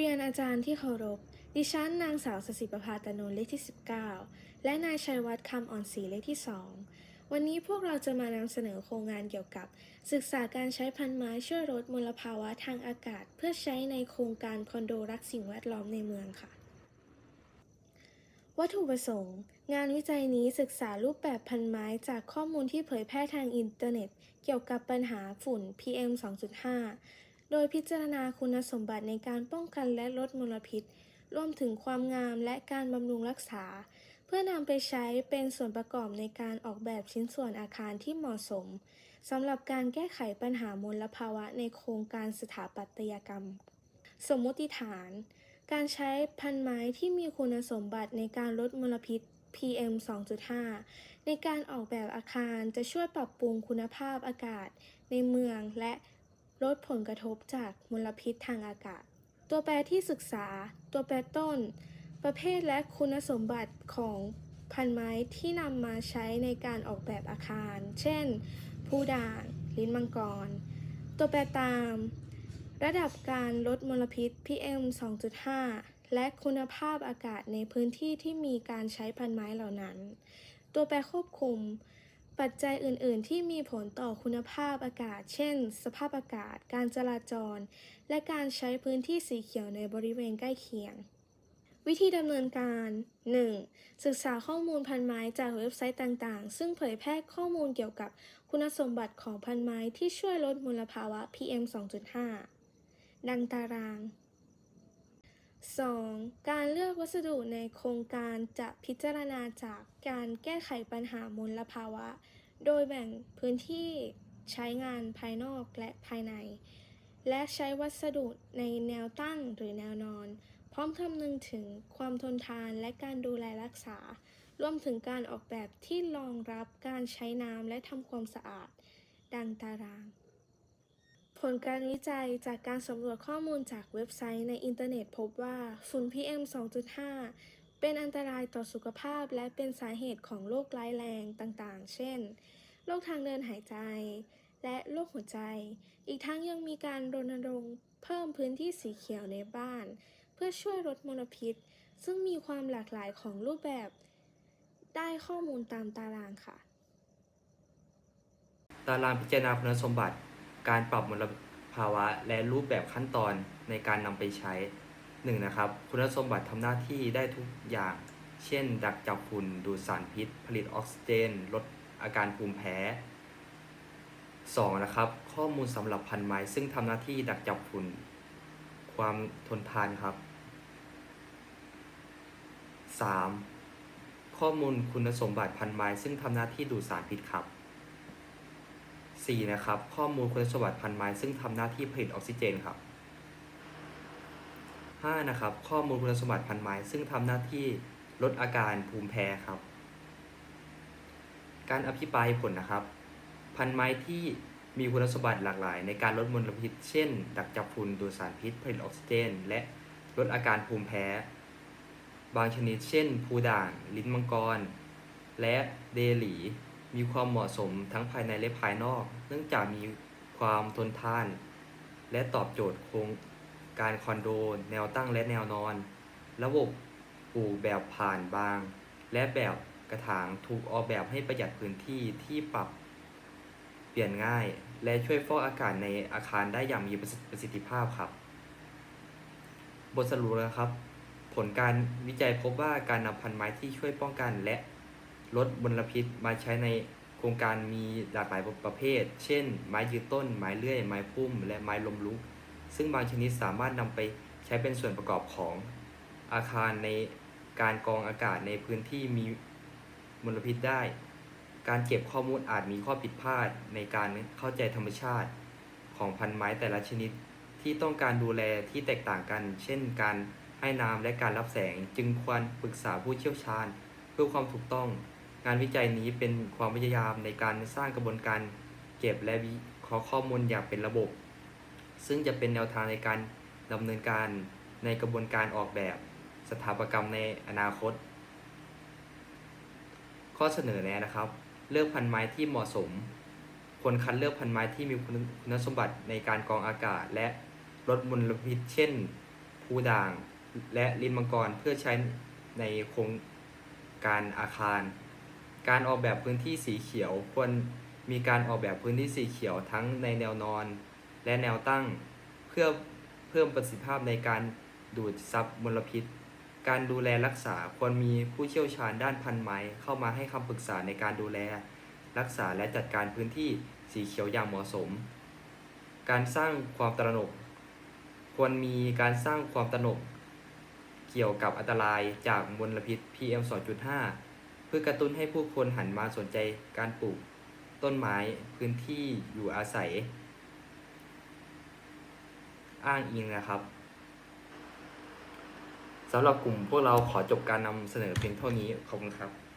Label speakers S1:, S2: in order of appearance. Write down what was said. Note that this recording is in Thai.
S1: เรียนอาจารย์ที่เคารพ ดิฉันนางสาวสศิประภาตนนท์เลขที่ 19 และนายชัยวัฒน์คำอ่อนศรีเลขที่ 2 วันนี้พวกเราจะมานำเสนอโครงงานเกี่ยวกับ ศึกษาการใช้พันไม้ช่วยลดมลภาวะทางอากาศ เพื่อใช้ในโครงการคอนโดรักสิ่งแวดล้อมในเมืองค่ะ วัตถุประสงค์ งานวิจัยนี้ศึกษารูปแบบพันไม้จากข้อมูลที่เผยแพร่ทางอินเทอร์เน็ต เกี่ยวกับปัญหาฝุ่น PM 2.5 โดยพิจารณาคุณสมบัติในการป้องกันและลดมลพิษ รวมถึงความงามและการบำรุงรักษา เพื่อนำไปใช้เป็นส่วนประกอบในการออกแบบชิ้นส่วนอาคารที่เหมาะสมสำหรับการแก้ไขปัญหามลภาวะในโครงการสถาปัตยกรรม สมมติฐาน การใช้พันไม้ที่มีคุณสมบัติในการลดมลพิษ PM 2.5 ในการออกแบบอาคารจะช่วยปรับปรุงคุณภาพอากาศในเมืองและ ลดผลกระทบจากมลพิษทางอากาศ ตัวแปรที่ศึกษา ตัวแปรต้น ประเภทและคุณสมบัติของพันไม้ที่นำมาใช้ในการออกแบบอาคาร เช่น ผู้ด่าง ลิ้นมังกร ตัวแปรตาม ระดับการลดมลพิษ PM 2.5 และคุณภาพอากาศในพื้นที่ที่มีการใช้พันไม้เหล่านั้น ตัวแปรควบคุม ปัจจัยอื่น ๆ ที่มีผลต่อคุณภาพอากาศ เช่น สภาพอากาศ การจราจร และการใช้พื้นที่สีเขียวในบริเวณใกล้เคียง วิธีดำเนินการ 1. ศึกษาข้อมูลพันไม้จากเว็บไซต์ต่าง ๆ ซึ่งเผยแพร่ข้อมูลเกี่ยวกับคุณสมบัติของพันไม้ที่ช่วยลดมลภาวะ PM 2.5 ดังตาราง 2. การเลือกวัสดุในโครงการจะพิจารณาจากการแก้ไขปัญหามลภาวะ โดยแบ่งพื้นที่ใช้งานภายนอกและภายใน และใช้วัสดุในแนวตั้งหรือแนวนอน พร้อมคำนึงถึงความทนทานและการดูแลรักษา รวมถึงการออกแบบที่รองรับการใช้น้ำและทำความสะอาด ดังตาราง ผลการวิจัยจากการสำรวจข้อมูลจากเว็บไซต์ในอินเทอร์เน็ตพบว่าฝุ่น PM 2.5 เป็นอันตรายต่อสุขภาพและเป็นสาเหตุของโรคร้ายแรงต่างๆ เช่น โรคทางเดินหายใจ และโรคหัวใจ อีกทั้งยังมีการรณรงค์เพิ่มพื้นที่สีเขียวในบ้าน เพื่อช่วยลดมลพิษ ซึ่งมีความหลากหลายของรูปแบบ ได้ข้อมูลตามตารางค่ะ
S2: ตารางพิจารณาคุณสมบัติ การปรับมลภาวะและรูปแบบขั้นตอนในการนำไปใช้ 1. นะครับคุณสมบัติทำหน้าที่ได้ทุกอย่าง เช่น ดักจับฝุ่นดูดสารพิษ ผลิตออกซิเจน ลดอาการภูมิแพ้ 2. นะครับ ข้อมูลสำหรับพันไม้ ซึ่งทำหน้าที่ดักจับฝุ่น ความทนทานครับ 3. ข้อมูลคุณสมบัติพันไม้ ซึ่งทำหน้าที่ดูดสารพิษครับ 4. นะครับ ข้อมูลคุณสมบัติพันไม้ ซึ่งทำหน้าที่ผลิตออกซิเจนครับ 5. นะครับ ข้อมูลคุณสมบัติพันไม้ ซึ่งทำหน้าที่ลดอาการภูมิแพ้ครับ การอภิปรายผลนะครับ พันไม้ที่มีคุณสมบัติหลากหลาย ในการลดมลพิษ เช่น ดักจับฝุ่นดูดสารพิษผลิตออกซิเจน และลดอาการภูมิแพ้ บางชนิด เช่น ภูด่าง ลิ้นมังกร และเดหลี มีความเหมาะสมทั้งภายในและภายนอก เนื่องจากมีความทนทาน และตอบโจทย์โครงการคอนโด แนวตั้งและแนวนอน ระบบปลูกแบบผ่านบาง และแบบกระถางถูกออกแบบให้ประหยัดพื้นที่ที่ปรับเปลี่ยนง่าย และช่วยฟอกอากาศในอาคารได้อย่างมีประสิทธิภาพครับ บทสรุปนะครับ ผลการวิจัยพบว่าการนำพันไม้ที่ช่วยป้องกันและ ลดมลพิษมาใช้ในโครงการมีหลากหลายประเภท เช่น ไม้ยืนต้น ไม้เลื่อย ไม้พุ่ม และไม้ลมลุก ซึ่งบางชนิดสามารถนำไปใช้เป็นส่วนประกอบของอาคารในการกรองอากาศในพื้นที่มีมลพิษได้ การเก็บข้อมูลอาจมีข้อผิดพลาดในการเข้าใจธรรมชาติของพันไม้แต่ละชนิดที่ต้องการดูแลที่แตกต่างกัน เช่น การให้น้ำและการรับแสง จึงควรปรึกษาผู้เชี่ยวชาญ เพื่อความถูกต้อง งานวิจัยนี้เป็นความพยายามในการสร้างกระบวนการเก็บและวิเคราะห์ข้อมูลอย่างเป็นระบบ ซึ่งจะเป็นแนวทางในการดำเนินการในกระบวนการออกแบบสถาปกรรมในอนาคต ข้อเสนอแนะนะครับ เลือกพันไม้ที่เหมาะสมควรคัดเลือกพันไม้ที่มีคุณสมบัติในการกรองอากาศ และลดมลพิษเช่นภูด่าง และลินมังกรเพื่อใช้ในโครงการอาคาร การออกแบบพื้นที่สีเขียวควรมีการออกแบบพื้นที่สีเขียวทั้งในแนวนอน และแนวตั้ง เพื่อเพิ่มประสิทธิภาพในการดูดซับมลพิษ การดูแลรักษาควรมีผู้เชี่ยวชาญด้านพันธุ์ไม้ เข้ามาให้คำปรึกษาในการดูแล รักษาและจัดการพื้นที่สีเขียวอย่างเหมาะสม การสร้างความตระหนก ควรมีการสร้างความตระหนก เกี่ยวกับอันตรายจากมลพิษ PM 2.5 เพื่อกระตุ้นให้ผู้คนหันมาสนใจการปลูกต้นไม้พื้นที่อยู่อาศัย อ้างอิงนะครับสำหรับกลุ่มพวกเราขอจบการนำเสนอเพียงเท่านี้ ขอบคุณครับ